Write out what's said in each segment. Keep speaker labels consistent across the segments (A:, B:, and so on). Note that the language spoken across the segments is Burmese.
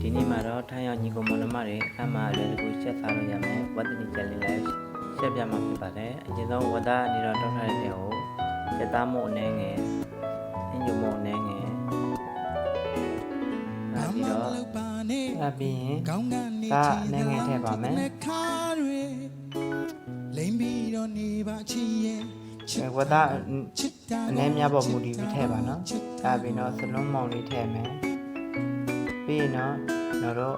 A: ဒီနေ့မှာတော့ထိုင်းရောက်ညီကောင်မနမတွေအခမ်းမှာအလွယ်တကူချက်စားလို့ရမယ်ဝတ်တနီချက်လေးလည်းချက်ပြမှာဖြစ်ပါတယ်အရင်ဆုံးဝတ်သားအနေတော့တောက်ထားတဲ့တဲ့ကိုချက်သားမို့အနေငယ်အင်ဂျုံမို့အနေငယ်နောက်ပြီးတော့အပြီးရင်
B: ကောင်းကနေ
A: ဒါအနေငယ်ထည့်ပါမယ်
B: ခါတွေလိမ့်ပြီးတော့နေပါချီရဲ့ချစ်
A: အဲဝတ်သား
B: ချစ်တာ
A: အနေများပေါ်မူတည်ပြီးထည့်ပါနော်ဒါပြီးတော့စလုံးမောင်လေးထည့်မယ် ပြီးရင်တော့ကျွန်တော်တို့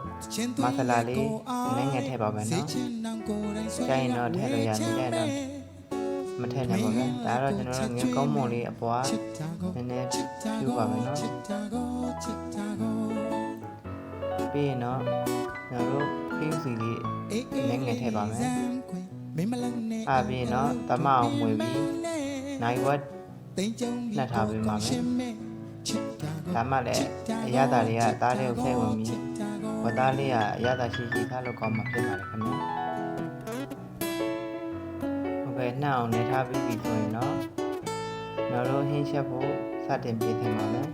A: မဆလာလေးအနေငယ်ထည့်ပါမယ်နော်ကြိုက်ရင်တော့ထည့်လို့ရတယ်ကြိုက်တော့မထည့်နိုင်ပါဘူးဒါကတော့ကျွန်တော်တို့ငင်းကောင်းမွန်လေးအပွားနည်းနည်းဖြူပါမယ်နော်ပြီးရင်တော့ကျွန်တော်တို့ခင်းစီလေးနည်းငယ်ထည့်ပါမယ်
B: မင်းမလုံးနဲ့
A: အားပြီးရင်တော့တမအောင်မွေပြီးနိုင်ဝက်
B: တိမ်ကြုံ
A: နှက်ထားပေးပါမယ်ဒါမှလည်း အရသာတွေကအသားလေးကိုဖဲဝင်ပြီးဝတ်သားလေးကအရသာရှိရှိထားလို့ကောင်းမှာဖြစ်ပါတယ်ခင်ဗျာဟုတ်ကဲ့နှောက်အောင်နေထားပြီးပြီဆိုရင်တော့ကျွန်တော်တို့ဟင်းချက်ဖို့စတင်ပြင်ဆင်ပါမယ်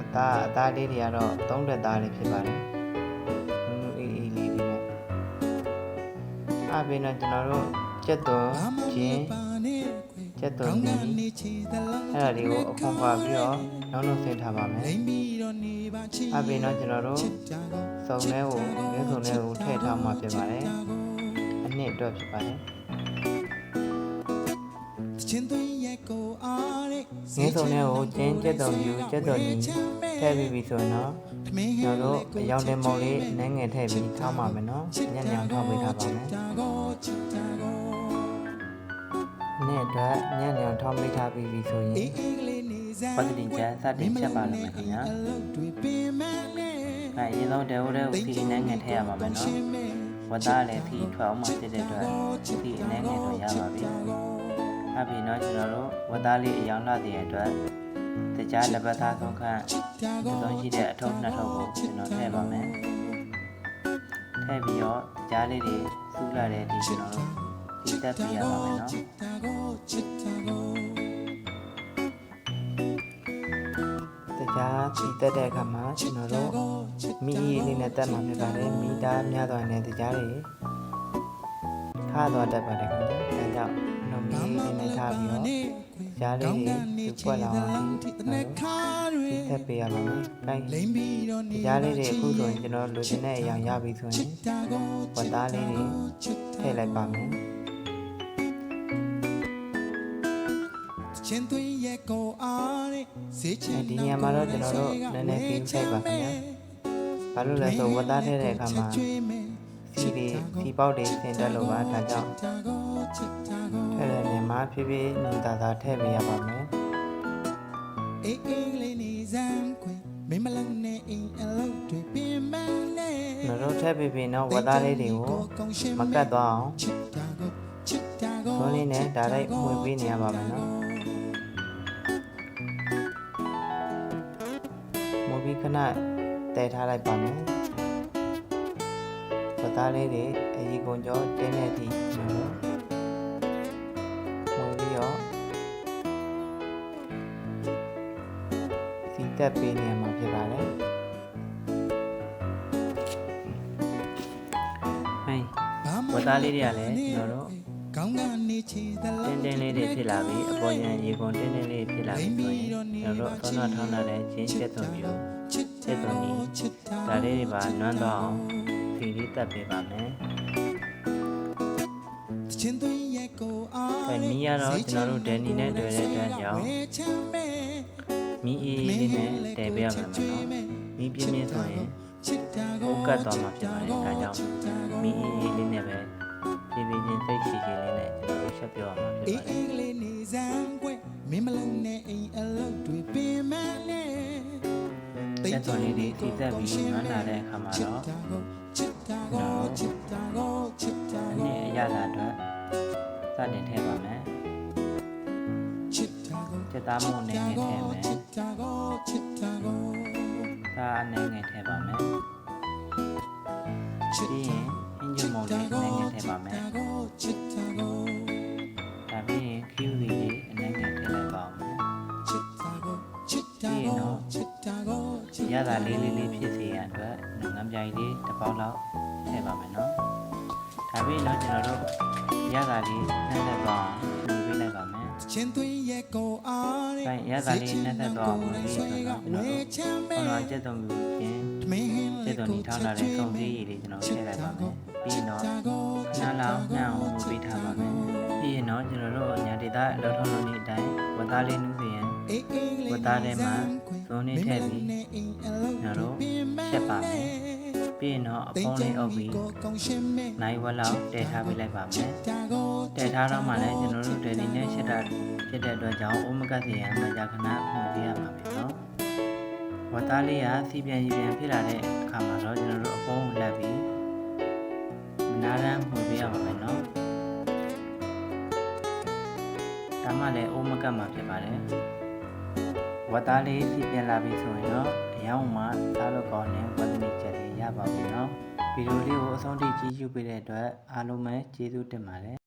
A: အသားအသားလေးတွေကတော့သုံးတက်သားလေးဖြစ်ပါတယ်နုနုအေးအေးလေးတွေနဲ့အားပြီးတော့ကျွန်တော်တို့ကျက်သွန်ချင်း ကျက်သွန်ကြီး
B: နေချီသလား
A: အဲ့ဒါလေးကိုအခွန်ခွာပြီးတော့နောက်နောက်ဆင်းထားပါမယ်
B: လိမ့်ပြီးတော့နေပါချီ
A: အပြင်တော့ကျွန်တော်တို့
B: ချစ်တာကို
A: စုံထဲကိုငင်းစုံထဲကိုထည့်ထားမှာဖြစ်ပါတယ်အနှစ်အတွက်ဖြစ်ပါတယ်
B: ချင်းသွင်းရဲ့ကိုအားတဲ့
A: ငင်းစုံထဲကိုကျင်းကျက်သွန်ယူကျက်သွန်ကြီးထည့်ပြီးပြီဆိုရင်တော့ကျွန်တော်တို့အယောင်တင်မောင်လေးနည်းငယ်ထည့်ပြီးထားမှာမယ်နော်ညံ့ညံထောက်ပေးထားပါမယ်
B: တာကိုချစ်တာကို
A: နေ့အတွက်ညံ့ညံထောက်ပေးထားပြီးပြီဆိုရင်
B: အေးအေးကလေးနေစမ်း
A: ပကတိကျစတင်ချက်ပါလို့မယ်ခင်ဗျာ
B: အလုပ်တွေပင်မနဲ့
A: အဲအရင်ဆုံးတဲဝတဲကိုစီနည်းငယ်ထည့်ရပါမယ်နော်ဝတ်သားလည်းသီထွက်အောင်မှဖြစ်တဲ့အတွက်သီအနည်းငယ်တော့ရပါပြီအပြင်တော့ကျွန်တော်တို့ဝတ်သားလေးအယောင်လှတဲ့အတွက်တခြားလက်ပတ်သားဆုံးခန့်ဒီဆုံးရှိတဲ့အထုပ်နှစ်ထုပ်ကိုကျွန်တော်ထည့်ပါမယ်ထည့်ပြီးတော့ကြားလေးတွေစူးလာတဲ့ဒီကျွန်တော်တို့ ဒီတက်ပြရပါမယ်နော်
B: တာကိုချစ်တာကို
A: တခြားဒီတက်တဲ့အခါမှာကျွန်တော်တို့မိအီလေးနဲ့တက်မှာဖြစ်ပါတယ်မိသားများသွားတဲ့တခြားတွေခါသွားတတ်ပါတယ်ခင်ဗျာဒါကြောင့်ကျွန်တော်မိအီလေးနဲ့ထားပြီးတော့ကြားလေးတွေသူ့ပွက်လာအောင်ဒီဒီတက်ပြရပါမယ်။အဲ
B: လိမ့်ပြီးတော့နေ
A: ကြားလေးတွေအခုဆိုရင်ကျွန်တော်လိုချင်တဲ့အရာရပြီဆိုရင်
B: တာကို
A: ဝတ်သားလေးတွေထည့်လိုက်ပါမယ်။
B: ချင်းသွင်းရဲ့ကိုအားတဲ့စေချင်
A: ဒီနေရာမှာတော့ကျွန်တော်တို့နည်းနည်းပြင်ဆိုင်ပါခင်ဗျာ။ဘာလို့လဲဆိုဝတ်သားထည့်တဲ့အခါမှာစီတွေစီပေါက်တွေဆင်တက်လို့ပါဒါကြောင့်
B: တာကိုချစ်တာကို
A: ထည့်တဲ့နေရာမှာဖြည်းဖြည်းညီတာတာထည့်ပေးရပါမယ်
B: အေးအေးလေးနေစမ်းခွင်မင်းမလုံးနဲ့အိမ်အလုပ်တွေပင်မနဲ့။
A: ကျွန်တော်တို့ထည့်ပေးပြီးတော့ဝတ်သားလေးတွေကိုမကတ်သွားအောင်
B: ချစ်တာကိုချစ်တာကို
A: သွန်းလေးနဲ့ဒါလိုက်မှွေပေးနေရပါမယ်နော်။ ပြီးခဏတည်ထားလိုက်ပါမယ်။ဝတ်သားလေးတွေအရီကုန်ကြောတင်းတဲ့အထိကျွန်တော်တို့မှွေပြီးတော့စီတက်ပေးနေရမှာဖြစ်ပါတယ်။ဟိုင်းဝတ်သားလေးတွေကလည်းကျွန်တော်တို့
B: ကောင်းကနေချီသလား
A: တင်းတင်းလေးတွေဖြစ်လာပြီးအပေါ်ကျန်ရေကုန်တင်းတင်းလေးဖြစ်လာပြီးဆိုရင်ကျွန်တော်တို့အစောနောက်ထောင်းလာတဲ့ချင်းချက်သွန်မျိုး
B: ချစ်
A: ချက်သွန်ကြီး
B: ချစ်တာ
A: ဒါလေးတွေပါနွမ်းတော့အောင်ဖီလေးတက်ပေးပါမယ်
B: ချင်းသွင်းရဲ့ကိုအား။
A: အဲမီးကတော့ကျွန်တော်တို့ဒန်နီနဲ့တွေ့တဲ့အတွက်ကြောင့်မီးအေးလေးနဲ့တည်ပေးရမှာမယ်နော်။မီးပြင်းပြင်းဆိုရင်
B: ချစ်တာ
A: ဟိုကတ်သွားမှာဖြစ်ပါတယ်။ဒါကြောင့်မီးအေးအေးလေးနဲ့ပဲပြ ချက်ပြောရမှာဖြစ်
B: အေး
A: ပါတယ်
B: အေးလေးနေစမ်းကွယ်မင်းမလုံးနဲ့အိမ်အလုပ်တွေပင်မနဲ့။
A: ချက်သွန်လေးတွေတည်သက်ပြီးနွမ်းလာတဲ့အခါမှာတော့
B: ချစ်တာကိုချစ်တာကိုချစ်တာ
A: အန
B: ကို
A: ည်းအရသာအတွက်စတင်ထည့်ပါမယ်
B: ချစ်တာကို။
A: ချက်သားမှုအနေနဲ့ထည့်မယ်
B: ချစ်တာကိုချစ်တာကို။
A: ဒါအနေနဲ့ထည့်ပါမယ်
B: ချစ်။
A: ပြီး ရတာလေးလေးလေးဖြစ်စေရန်အတွက်ငန်းပြိုင်လေးတစ်ပေါက်လောက်ထည့်ပါမယ်နော်ဒါပြီးတော့ကျွန်တော်တို့ရတာလေးနဲ့သက်သွားအောင်ယူပေးလိုက်ပါမယ်
B: ချင်းသွင်းရဲ့ကိုအား။
A: ဒါရတာလေးနဲ့သက်သွားအောင်ပြီးဆိုတော့ကျွန်တော်တို့
B: ချမ်း
A: ဘု
B: မဲ
A: ရားကျက်တော်မူခြင်း
B: မင်း
A: ကျက်တော်နီထောင်းလာတဲ့စုံစည်းရည်လေးကျွန်တော်ထည့်လိုက်ပါမယ်။ပြီးတော့ခဏလောက်နှံ့အောင်ပေးထားပါမယ်။ပြီးရင်တော့ကျွန်တော်တို့ညာဒေတာလောထုံးလုံးနေအတိုင်းဝတ်သားလေးနူးစီရင်
B: အေးအေးလေး
A: ဝတ်သားထဲမှာ ဇုံနေထည့်ပြီးကျွန်တော်တို့ချက်ပါမယ်။ပြီးရင်တော့အဖုံးလေးအုပ်ပြီး
B: ကောင်းရှင်မဲ
A: နိုင်ဝက်လောက်တည်ထားပေးလိုက်ပါမယ်
B: တာကို။
A: တည်ထားတော့မှလည်းကျွန်တော်တို့ဒယ်ဒီနဲ့ရှစ်တာဖြစ်တဲ့အတွက်ကြောင့်အိုမကတ်စီရန်မကြာခဏမှုပေးရမှာပဲနော်။ဝတ်သားလေးကစီပြန်ရီပြန်ဖြစ်လာတဲ့အခါမှာတော့ကျွန်တော်တို့အဖုံးလက်ပြီးမနာရန်မှုပေးရမှာပဲနော်။ဒါမှလည်းအိုမကတ်မှာဖြစ်ပါတယ်။ ဝတ်သားလေးစီပြန်လာပြီဆိုရင်တော့အယောင်မှသားလို့ကောင်းတဲ့ဝတ်သမီချက်လေးရပါပြီနော်။ဗီဒီယိုလေးကိုအဆုံးထိကြည့်ရှုပေးတဲ့အတွက်အားလုံးပဲကျေးဇူးတင်ပါတယ်